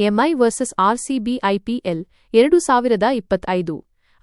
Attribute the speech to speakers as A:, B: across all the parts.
A: MI versus RCB IPL ಎರಡು ಸಾವಿರದ ಇಪ್ಪತ್ತೈದು.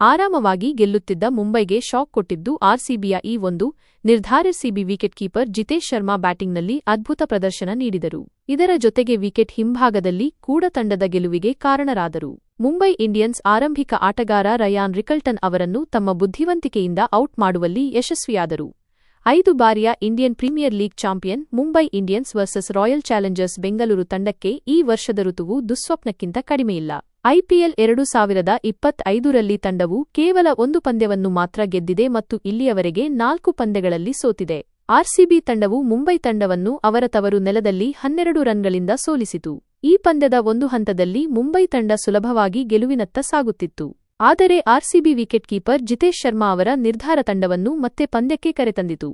A: ಆರಾಮವಾಗಿ ಗೆಲ್ಲುತ್ತಿದ್ದ ಮುಂಬೈಗೆ ಶಾಕ್ ಕೊಟ್ಟಿದ್ದು ಆರ್ಸಿಬಿಯ ಈ ಒಂದು, ನಿರ್ಧಾರ ಸಿಬಿ ವಿಕೆಟ್ ಕೀಪರ್ ಜಿತೇಶ್ ಶರ್ಮಾ ಬ್ಯಾಟಿಂಗ್ನಲ್ಲಿ ಅದ್ಭುತ ಪ್ರದರ್ಶನ ನೀಡಿದರು. ಇದರ ಜೊತೆಗೆ ವಿಕೆಟ್ ಹಿಂಭಾಗದಲ್ಲಿ ಕೂಡ ತಂಡದ ಗೆಲುವಿಗೆ ಕಾರಣರಾದರು. ಮುಂಬೈ ಇಂಡಿಯನ್ಸ್ ಆರಂಭಿಕ ಆಟಗಾರ ರಯಾನ್ ರಿಕಲ್ಟನ್ ಅವರನ್ನು ತಮ್ಮ ಬುದ್ಧಿವಂತಿಕೆಯಿಂದ ಔಟ್ ಮಾಡುವಲ್ಲಿ ಯಶಸ್ವಿಯಾದರು. ಐದು ಬಾರಿಯ Indian Premier League champion Mumbai Indians versus Royal Challengers Bengaluru ತಂಡಕ್ಕೆ ಈ ವರ್ಷದ ಋತುವು ದುಸ್ವಪ್ನಕ್ಕಿಂತ ಕಡಿಮೆಯಿಲ್ಲ. ಐಪಿಎಲ್ ಎರಡು ಸಾವಿರದ ಇಪ್ಪತ್ತೈದರಲ್ಲಿ ತಂಡವು ಕೇವಲ ಒಂದು ಪಂದ್ಯವನ್ನು ಮಾತ್ರ ಗೆದ್ದಿದೆ ಮತ್ತು ಇಲ್ಲಿಯವರೆಗೆ ನಾಲ್ಕು ಪಂದ್ಯಗಳಲ್ಲಿ ಸೋತಿದೆ. ಆರ್ಸಿಬಿ ತಂಡವು ಮುಂಬೈ ತಂಡವನ್ನು ಅವರ ತವರು ನೆಲದಲ್ಲಿ ಹನ್ನೆರಡು ರನ್ಗಳಿಂದ ಸೋಲಿಸಿತು. ಈ ಪಂದ್ಯದ ಒಂದು ಹಂತದಲ್ಲಿ ಮುಂಬೈ ತಂಡ ಸುಲಭವಾಗಿ ಗೆಲುವಿನತ್ತ ಸಾಗುತ್ತಿತ್ತು. ಆದರೆ RCB wicket keeper Jitesh Sharma ಅವರ ನಿರ್ಧಾರ ತಂಡವನ್ನು ಮತ್ತೆ ಪಂದ್ಯಕ್ಕೆ ಕರೆತಂದಿತು.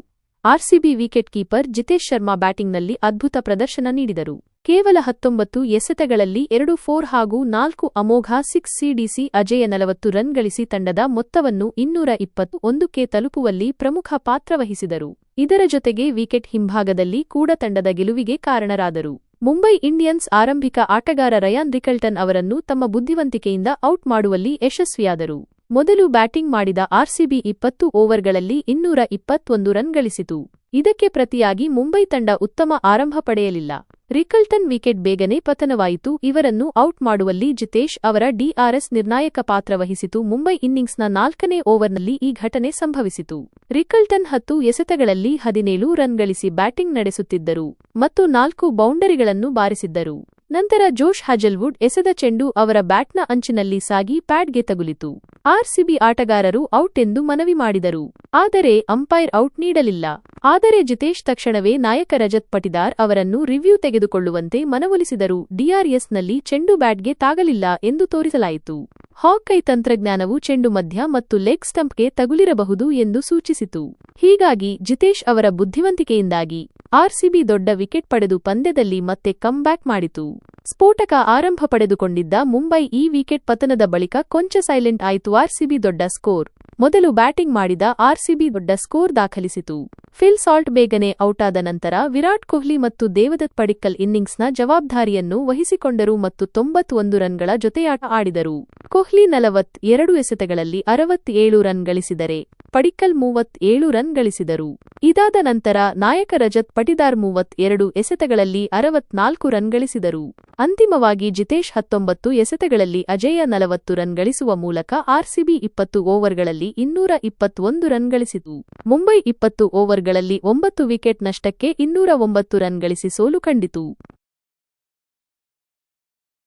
A: RCB wicket keeper Jitesh Sharma ಬ್ಯಾಟಿಂಗ್ನಲ್ಲಿ ಅದ್ಭುತ ಪ್ರದರ್ಶನ ನೀಡಿದರು. ಕೇವಲ ಹತ್ತೊಂಬತ್ತು ಎಸೆತಗಳಲ್ಲಿ ಎರಡು ಫೋರ್ ಹಾಗೂ ನಾಲ್ಕು ಅಮೋಘ, ಸಿಕ್ಸ್ ಸಿಡಿಸಿ, ಅಜೇಯ ನಲವತ್ತು ರನ್ ಗಳಿಸಿ ತಂಡದ ಮೊತ್ತವನ್ನು ಇನ್ನೂರ ಇಪ್ಪತ್ತು ಒಂದಕ್ಕೆ ತಲುಪುವಲ್ಲಿ ಪ್ರಮುಖ ಪಾತ್ರ ವಹಿಸಿದರು. ಇದರ ಜೊತೆಗೆ ವಿಕೆಟ್ ಹಿಂಭಾಗದಲ್ಲಿ ಕೂಡ ತಂಡದ ಗೆಲುವಿಗೆ ಕಾರಣರಾದರು. ಮುಂಬೈ ಇಂಡಿಯನ್ಸ್ ಆರಂಭಿಕ ಆಟಗಾರ ರಯಾನ್ ರಿಕಲ್ಟನ್ ಅವರನ್ನು ತಮ್ಮ ಬುದ್ಧಿವಂತಿಕೆಯಿಂದ ಔಟ್ ಮಾಡುವಲ್ಲಿ ಯಶಸ್ವಿಯಾದರು. ಮೊದಲು ಬ್ಯಾಟಿಂಗ್ ಮಾಡಿದ ಆರ್ಸಿಬಿ ಇಪ್ಪತ್ತು ಓವರ್ಗಳಲ್ಲಿ ಇನ್ನೂರ ಇಪ್ಪತ್ತೊಂದು ರನ್ ಗಳಿಸಿತು. ಇದಕ್ಕೆ ಪ್ರತಿಯಾಗಿ ಮುಂಬೈ ತಂಡ ಉತ್ತಮ ಆರಂಭ ಪಡೆಯಲಿಲ್ಲ. ರಿಕಲ್ಟನ್ ವಿಕೆಟ್ ಬೇಗನೆ ಪತನವಾಯಿತು. ಇವರನ್ನು ಔಟ್ ಮಾಡುವಲ್ಲಿ ಜಿತೇಶ್ ಅವರ ಡಿಆರ್ಎಸ್ ನಿರ್ಣಾಯಕ ಪಾತ್ರ ವಹಿಸಿತು. ಮುಂಬೈ ಇನ್ನಿಂಗ್ಸ್ನ ನಾಲ್ಕನೇ ಓವರ್ನಲ್ಲಿ ಈ ಘಟನೆ ಸಂಭವಿಸಿತು. ರಿಕಲ್ಟನ್ ಹತ್ತು ಎಸೆತಗಳಲ್ಲಿ ಹದಿನೇಳು ರನ್ ಗಳಿಸಿ ಬ್ಯಾಟಿಂಗ್ ನಡೆಸುತ್ತಿದ್ದರು ಮತ್ತು ನಾಲ್ಕು ಬೌಂಡರಿಗಳನ್ನು ಬಾರಿಸಿದ್ದರು. ನಂತರ ಜೋಶ್ ಹಜಲ್ವುಡ್ ಎಸೆದ ಚೆಂಡು ಅವರ ಬ್ಯಾಟ್ನ ಅಂಚಿನಲ್ಲಿ ಸಾಗಿ ಪ್ಯಾಡ್ಗೆ ತಗುಲಿತು. ಆರ್ಸಿಬಿ ಆಟಗಾರರು ಔಟ್ ಎಂದು ಮನವಿ ಮಾಡಿದರು. ಆದರೆ ಅಂಪೈರ್ ಔಟ್ ನೀಡಲಿಲ್ಲ. ಆದರೆ ಜಿತೇಶ್ ತಕ್ಷಣವೇ ನಾಯಕ ರಜತ್ ಪಟಿದಾರ್ ಅವರನ್ನು ರಿವ್ಯೂ ತೆಗೆದುಕೊಳ್ಳುವಂತೆ ಮನವೊಲಿಸಿದರು. ಡಿಆರ್ಎಸ್ನಲ್ಲಿ ಚೆಂಡು ಬ್ಯಾಟ್ಗೆ ತಾಗಲಿಲ್ಲ ಎಂದು ತೋರಿಸಲಾಯಿತು. ಹಾಕೈ ತಂತ್ರಜ್ಞಾನವು ಚೆಂಡು ಮಧ್ಯ ಮತ್ತು ಲೆಗ್ ಸ್ಟಂಪ್ಗೆ ತಗುಲಿರಬಹುದು ಎಂದು ಸೂಚಿಸಿತು. ಹೀಗಾಗಿ ಜಿತೇಶ್ ಅವರ ಬುದ್ಧಿವಂತಿಕೆಯಿಂದಾಗಿ ಆರ್ಸಿಬಿ ದೊಡ್ಡ ವಿಕೆಟ್ ಪಡೆದು ಪಂದ್ಯದಲ್ಲಿ ಮತ್ತೆ ಕಮ್ಬ್ಯಾಕ್ ಮಾಡಿತು. ಸ್ಫೋಟಕ ಆರಂಭ ಪಡೆದುಕೊಂಡಿದ್ದ ಮುಂಬೈ ಈ ವಿಕೆಟ್ ಪತನದ ಬಳಿಕ ಕೊಂಚ ಸೈಲೆಂಟ್ ಆಯಿತು ಆರ್ಸಿಬಿ ದೊಡ್ಡ ಸ್ಕೋರ್ ಮೊದಲು ಬ್ಯಾಟಿಂಗ್ ಮಾಡಿದ ಆರ್ಸಿಬಿ ದೊಡ್ಡ ಸ್ಕೋರ್ ದಾಖಲಿಸಿತು. ಫಿಲ್ ಸಾಲ್ಟ್ ಬೇಗನೆ ಔಟಾದ ನಂತರ ವಿರಾಟ್ ಕೊಹ್ಲಿ ಮತ್ತು ದೇವದತ್ ಪಡಿಕ್ಕಲ್ ಇನ್ನಿಂಗ್ಸ್ನ ಜವಾಬ್ದಾರಿಯನ್ನು ವಹಿಸಿಕೊಂಡರು ಮತ್ತು ತೊಂಬತ್ತೊಂದು ರನ್ಗಳ ಜೊತೆಯಾಟ ಆಡಿದರು. ಕೊಹ್ಲಿ ನಲವತ್ ಎರಡು ಎಸೆತಗಳಲ್ಲಿ ಅರವತ್ತೇಳು ರನ್ ಗಳಿಸಿದರೆ ಪಡಿಕ್ಕಲ್ ಮೂವತ್ತೇಳು ರನ್ ಗಳಿಸಿದರು. ಇದಾದ ನಂತರ ನಾಯಕ ರಜತ್ ಪಟಿದಾರ್ ಮೂವತ್ ಎರಡು ಎಸೆತಗಳಲ್ಲಿ ಅರವತ್ನಾಲ್ಕು ರನ್ ಗಳಿಸಿದರು. ಅಂತಿಮವಾಗಿ ಜಿತೇಶ್ ಹತ್ತೊಂಬತ್ತು ಎಸೆತಗಳಲ್ಲಿ ಅಜೇಯ ನಲವತ್ತು ರನ್ ಗಳಿಸುವ ಮೂಲಕ ಆರ್ಸಿಬಿ ಇಪ್ಪತ್ತು ಓವರ್ಗಳಲ್ಲಿ ಇನ್ನೂರ ಇಪ್ಪತ್ತೊಂದು ರನ್ ಗಳಿಸಿತು. ಮುಂಬೈ ಇಪ್ಪತ್ತು ಓವರ್ಗಳಲ್ಲಿ ಒಂಬತ್ತು ವಿಕೆಟ್ ನಷ್ಟಕ್ಕೆ ಇನ್ನೂರ ಒಂಬತ್ತು ರನ್ ಗಳಿಸಿ ಸೋಲು ಕಂಡಿತು.